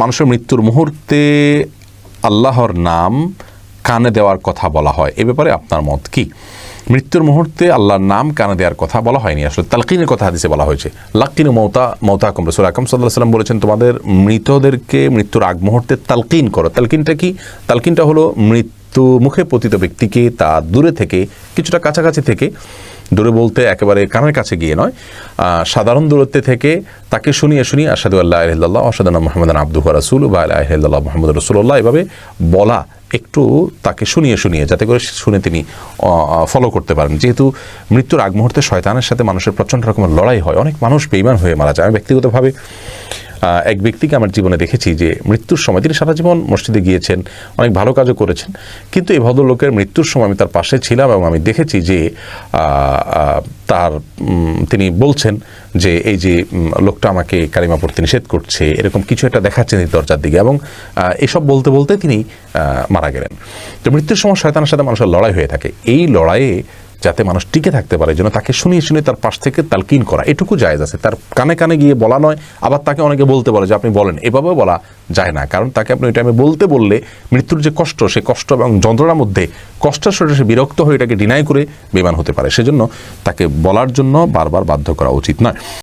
মানুষের মৃত্যুর মুহূর্তে আল্লাহর নাম কানে দেওয়ার কথা বলা হয়। এ ব্যাপারে আপনার মত কি? মৃত্যুর মুহূর্তে আল্লাহর নাম কানে দেওয়ার কথা বলা হয়নি। আসলে তালকিনের কথা হাদিসে বলা হয়েছে। লাক্কিন মৌতা মৌতা আকম রসুল আকম সাল্লাহ সাল্লাম বলেছেন, তোমাদের মৃতদেরকে মৃত্যুর আগ মুহূর্তে তালকিন করো। তালকিনটা কি? তালকিনটা হলো মৃত্যু মুখে পতিত ব্যক্তিকে তা দূরে থেকে, কিছুটা কাছাকাছি থেকে, দূরে বলতে একেবারে কানের কাছে গিয়ে নয় সাধারণ দূরত্বে থেকে তাকে শুনিয়ে শুনিয়ে আসাদু আল্লাহ আল্লাহ আসাদানা মোহাম্মদ আব্দুহ রাসুল বা আল্লাহ মোহাম্মদ রসুল্লাহ এভাবে বলা একটু তাকে শুনিয়ে শুনিয়ে, যাতে করে শুনে তিনি ফলো করতে পারেন। যেহেতু মৃত্যুর আগ মুহূর্তে শয়তানের সাথে মানুষের প্রচণ্ড রকমের লড়াই হয়, অনেক মানুষ বেইমান হয়ে মারা যায়। আমি ব্যক্তিগতভাবে এক ব্যক্তিকে আমার জীবনে দেখেছি যে মৃত্যুর সময় তিনি সারা জীবন মসজিদে গিয়েছেন, অনেক ভালো কাজও করেছেন। কিন্তু এই ভদ্রলোকের মৃত্যুর সময় আমি তার পাশে ছিলাম এবং আমি দেখেছি যে তার তিনি বলছেন যে, এই যে লোকটা আমাকে কালিমা পড়তে নিষেধ করছে, এরকম কিছু একটা দেখাচ্ছেন দরজার দিকে। এবং এসব বলতে বলতে তিনি মারা গেলেন। তো মৃত্যুর সময় শয়তানের সাথে মানুষের লড়াই হয়ে থাকে। এই লড়াইয়ে যাতে মানুষ টিকে থাকতে পারে যেন তাকে শুনিয়ে শুনিয়ে তার পাশ থেকে তালকিন করা। এটুকু জায়েজ আছে। তার কানে কানে গিয়ে বলা নয়, আবার তাকে অনেকে বলতে বলে যে আপনি বলেন। এভাবেও বলা যায় না। কারণ তাকে আপনি ওই টাইমে বলতে বললে মৃত্যুর যে কষ্ট, সে কষ্ট এবং যন্ত্রণার মধ্যে কষ্টের শরীরে সে বিরক্ত হয়ে এটাকে ডিনাই করে বেমান হতে পারে। সেজন্য তাকে বলার জন্য বারবার বাধ্য করা উচিত নয়।